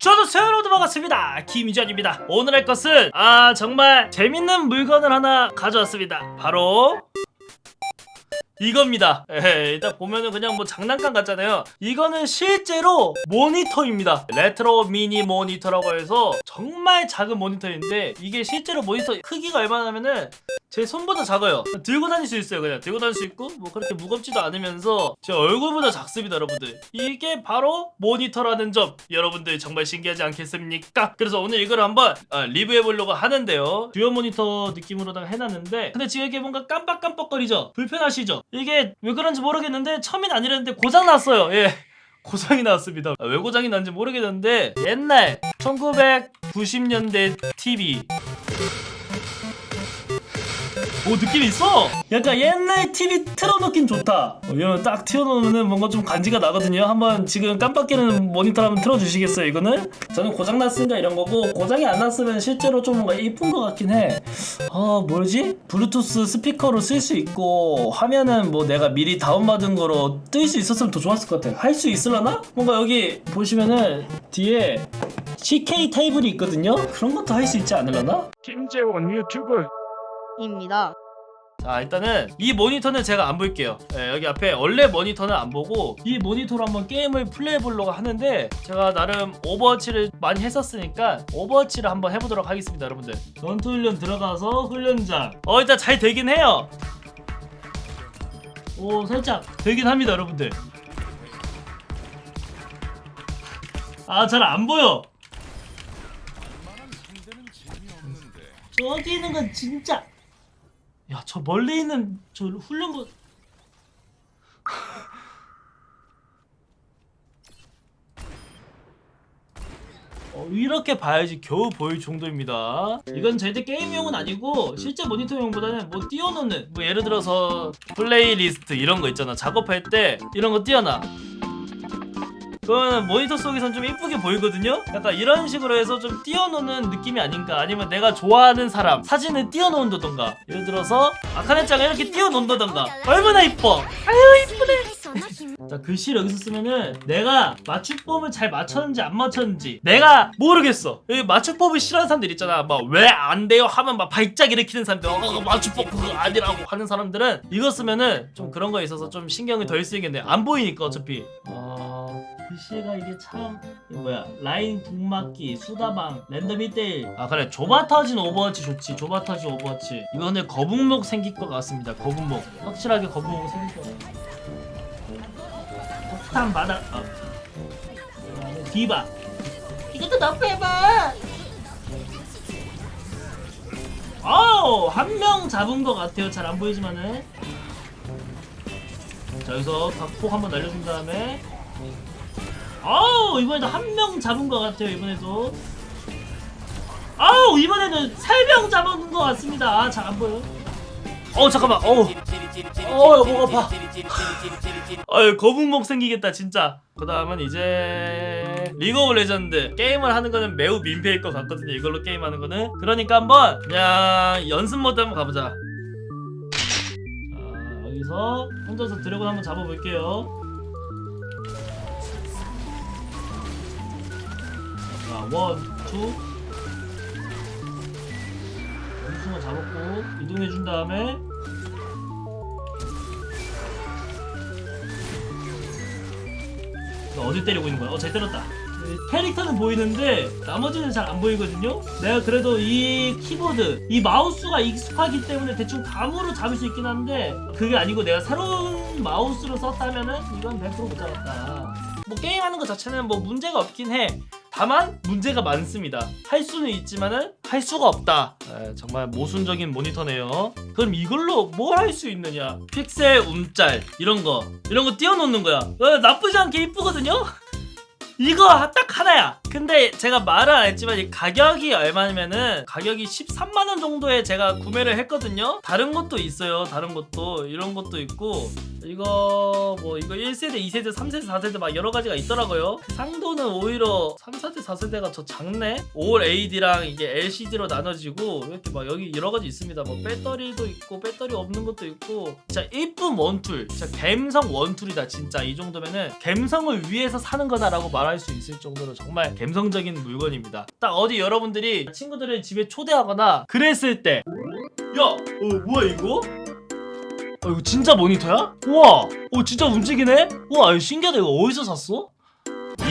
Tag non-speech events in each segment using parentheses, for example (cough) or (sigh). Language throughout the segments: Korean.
저도 새로도 반갑습니다. 김유전입니다. 오늘 할 것은 아 정말 재밌는 물건을 하나 가져왔습니다. 바로 이겁니다. 에 일단 보면은 그냥 뭐 장난감 같잖아요. 이거는 실제로 모니터입니다. 레트로 미니 모니터라고 해서 정말 작은 모니터인데 이게 실제로 모니터 크기가 얼마냐면은 제 손보다 작아요. 들고 다닐 수 있어요 그냥. 들고 다닐 수 있고 뭐 그렇게 무겁지도 않으면서 제 얼굴보다 작습니다 여러분들. 이게 바로 모니터라는 점. 여러분들 정말 신기하지 않겠습니까? 그래서 오늘 이걸 한번 아, 리뷰해 보려고 하는데요. 듀얼 모니터 느낌으로다가 해놨는데 근데 지금 이게 뭔가 깜빡깜빡거리죠? 불편하시죠? 이게 왜 그런지 모르겠는데 처음엔 아니랬는데 고장 났어요. 예 (laughs) 고장이 나왔습니다. 아, 왜 고장이 났는지 모르겠는데 옛날 1990년대 TV 오 느낌 있어. 약간 옛날 TV 틀어놓긴 좋다. 어, 이러면 딱 틀어놓으면 뭔가 좀 간지가 나거든요. 한번 지금 깜빡이는 모니터 한번 틀어주시겠어요? 이거는 저는 고장 났으니까 이런 거고 고장이 안 났으면 실제로 좀 뭔가 이쁜 것 같긴 해. 아 뭐지? 블루투스 스피커로 쓸 수 있고 화면은 뭐 내가 미리 다운받은 거로 뜰 수 있었으면 더 좋았을 것 같아. 할 수 있으려나? 뭔가 여기 보시면은 뒤에 CK 테이블이 있거든요. 그런 것도 할 수 있지 않으려나? 김재원 유튜브 입니다. 자 일단은 이 모니터는 제가 안 볼게요. 예, 여기 앞에 원래 모니터는 안 보고 이 모니터로 한번 게임을 플레이해 보려고 하는데 제가 나름 오버워치를 많이 했었으니까 오버워치를 한번 해보도록 하겠습니다 여러분들. 전투 훈련 들어가서 훈련장. 어 일단 잘 되긴 해요. 오 살짝 되긴 합니다 여러분들. 아 잘 안 보여. 저기 있는 건 진짜 야 저 멀리 있는 저 훈련부 어, 이렇게 봐야지 겨우 보일 정도입니다. 이건 절대 게임용은 아니고 실제 모니터용보다는 뭐 띄워놓는 뭐 예를 들어서 플레이리스트 이런 거 있잖아 작업할 때 이런 거 띄워놔. 그거는 모니터 속에선 좀 이쁘게 보이거든요? 약간 이런 식으로 해서 좀 띄워놓는 느낌이 아닌가? 아니면 내가 좋아하는 사람 사진을 띄워놓는다던가? 예를 들어서 아카네짱을 이렇게 띄워놓는다던가? 얼마나 이뻐! 아유 이쁘네! 자 글씨를 여기서 쓰면은 내가 맞춤법을 잘 맞췄는지 안 맞췄는지 내가 모르겠어. 여기 맞춤법을 싫어하는 사람들 있잖아. 막 왜 안 돼요? 하면 막 발작 일으키는 사람들. 어 맞춤법 그거 아니라고 하는 사람들은 이거 쓰면은 좀 그런 거에 있어서 좀 신경이 덜 쓰이겠네. 안 보이니까 어차피. 어... 글씨가 이게 참 이거 뭐야 라인 북막기 수다방 랜덤 1대1 아 그래. 조바타진 오버워치 좋지. 조바타진 오버워치. 이거 근데 거북목 생길 것 같습니다. 거북목. 확실하게 거북목 생길 것 같아. 폭탄 바닥 어. 그다음에 디바. 이것도 너프 해봐. 어우 한 명 잡은 것 같아요. 잘 안 보이지만은. 자 여기서 각폭 한번 날려준 다음에 아우 이번에도 한 명 잡은 것 같아요 이번에도. 아우 이번에는 세 명 잡은 것 같습니다. 아 잘 안 보여. 어 잠깐만. 어우 어우 목 아파. 아유 거북목 생기겠다 진짜. 그 다음은 이제 리그 오브 레전드. 게임을 하는 거는 매우 민폐일 것 같거든요 이걸로 게임하는 거는. 그러니까 한번 그냥 연습 모드 한번 가보자. 자 여기서 혼자서 드래곤 한번 잡아볼게요 자, 원, 투. 원숭어 잡았고 이동해 준 다음에 어디 때리고 있는 거야? 어, 잘 때렸다. 이 캐릭터는 보이는데 나머지는 잘 안 보이거든요. 내가 그래도 이 키보드, 이 마우스가 익숙하기 때문에 대충 감으로 잡을 수 있긴 한데 그게 아니고 내가 새로운 마우스로 썼다면은 이건 100%못 잡았다. 뭐 게임하는 것 자체는 뭐 문제가 없긴 해. 다만 문제가 많습니다. 할 수는 있지만은 할 수가 없다. 에, 정말 모순적인 모니터네요. 그럼 이걸로 뭘 할 수 있느냐? 픽셀 움짤 이런 거 이런 거 띄워놓는 거야. 어, 나쁘지 않게 이쁘거든요. (laughs) 이거 딱 하나야. 근데 제가 말을 안 했지만 이 가격이 얼마냐면은 가격이 13만 원 정도에 제가 구매를 했거든요. 다른 것도 있어요. 다른 것도 이런 것도 있고 이거 뭐 이거 1세대, 2세대, 3세대, 4세대 막 여러 가지가 있더라고요. 상도는 오히려 3, 4대, 4세대가 더 작네. 올 AD랑 이게 LCD로 나눠지고 이렇게 막 여기 여러 가지 있습니다. 뭐 배터리도 있고 배터리 없는 것도 있고 진짜 이쁜 원툴, 진짜 갬성 원툴이다 진짜 이 정도면은 갬성을 위해서 사는 거다라고 말할 수 있을 정도로 정말 감성적인 물건입니다. 딱 어디 여러분들이 친구들을 집에 초대하거나 그랬을 때, 야, 어, 뭐야 이거? 어, 이거 진짜 모니터야? 우와, 어, 진짜 움직이네? 우와, 신기하다. 이거 어디서 샀어?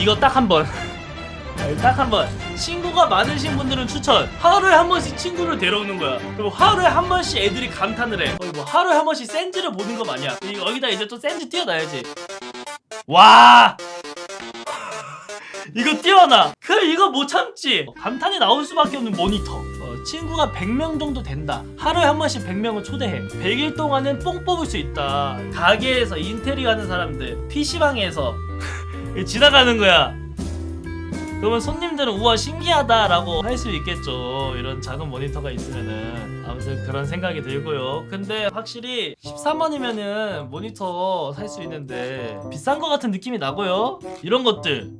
이거 딱 한 번. (laughs) 딱 한 번. 친구가 많으신 분들은 추천. 하루에 한 번씩 친구를 데려오는 거야. 그리고 하루에 한 번씩 애들이 감탄을 해. 어, 이거 하루에 한 번씩 센즈를 보는 거 마냥. 이- 여기다 이제 또 센즈 띄워놔야지. 와! 이거 띄워놔. 그 이거 못 참지. 감탄이 나올 수밖에 없는 모니터. 어, 친구가 100명 정도 된다. 하루에 한 번씩 100명을 초대해. 100일 동안은 뽕 뽑을 수 있다. 가게에서 인테리어 하는 사람들, PC방에서 (laughs) 지나가는 거야. 그러면 손님들은 우와 신기하다라고 할 수 있겠죠. 이런 작은 모니터가 있으면은 아무튼 그런 생각이 들고요. 근데 확실히 13만이면은 모니터 살 수 있는데 비싼 거 같은 느낌이 나고요. 이런 것들.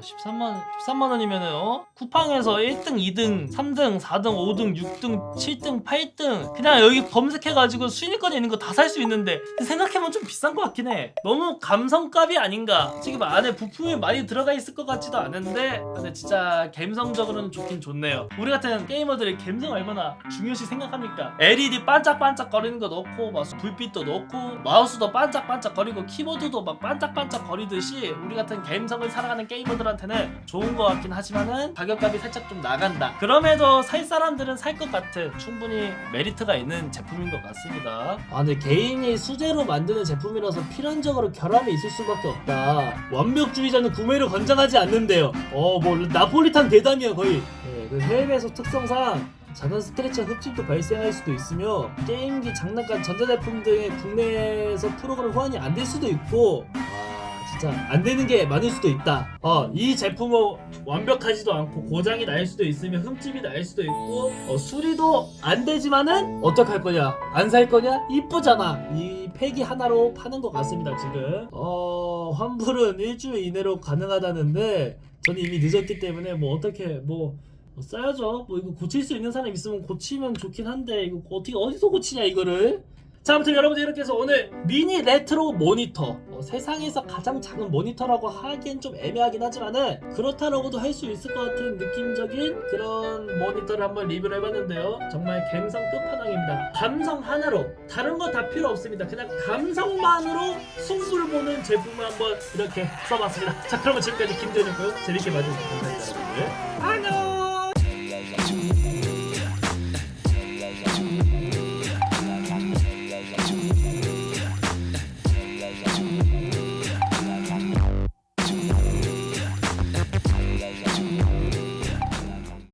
야, 13만 13만 원이면은 어? 쿠팡에서 1등, 2등, 3등, 4등, 5등, 6등, 7등, 8등 그냥 여기 검색해가지고 순위권에 있는 거 다 살 수 있는데 생각해보면 좀 비싼 것 같긴 해. 너무 감성값이 아닌가. 지금 안에 부품이 많이 들어가 있을 것 같지도 않은데 근데 진짜 감성적으로는 좋긴 좋네요. 우리 같은 게이머들이 감성 얼마나 중요시 생각합니까? LED 반짝반짝 거리는 거 넣고 막 불빛도 넣고 마우스도 반짝반짝 거리고 키보드도 막 반짝반짝 거리듯이 우리 같은 감성을 살아가는 게이머들 한테는 좋은 것 같긴 하지만은 가격값이 살짝 좀 나간다. 그럼에도 살 사람들은 살 것 같은 충분히 메리트가 있는 제품인 것 같습니다. 아 근데 개인이 수제로 만드는 제품이라서 필연적으로 결함이 있을 수밖에 없다. 완벽주의자는 구매를 권장하지 않는데요. 어뭐 나폴리탄 대담이야 거의. 네, 그 해외 배송 특성상 작은 스크래치와 흡집도 발생할 수도 있으며 게임기, 장난감, 전자제품 등의 국내에서 프로그램 호환이 안 될 수도 있고 아 진짜 안 되는 게 많을 수도 있다. 어 이 제품은 완벽하지도 않고 고장이 날 수도 있으며 흠집이 날 수도 있고 어, 수리도 안 되지만은 어떡할 거냐? 안 살 거냐? 이쁘잖아. 이 팩이 하나로 파는 것 같습니다 지금. 어 환불은 일주일 이내로 가능하다는데 저는 이미 늦었기 때문에 뭐 어떻게 뭐뭐 써야죠. 뭐 이거 고칠 수 있는 사람 있으면 고치면 좋긴 한데 이거 어떻게 어디서 고치냐 이거를. 자 아무튼 여러분들 이렇게 해서 오늘 미니 레트로 모니터 어, 세상에서 가장 작은 모니터라고 하기엔 좀 애매하긴 하지만은 그렇다라고도 할 수 있을 것 같은 느낌적인 그런 모니터를 한번 리뷰를 해봤는데요. 정말 감성 끝판왕입니다. 감성 하나로 다른 거 다 필요 없습니다. 그냥 감성만으로 승부를 보는 제품을 한번 이렇게 써봤습니다. 자 그러면 지금까지 김재현이었고요. 재밌게 봐주셔서 감사합니다 여러분들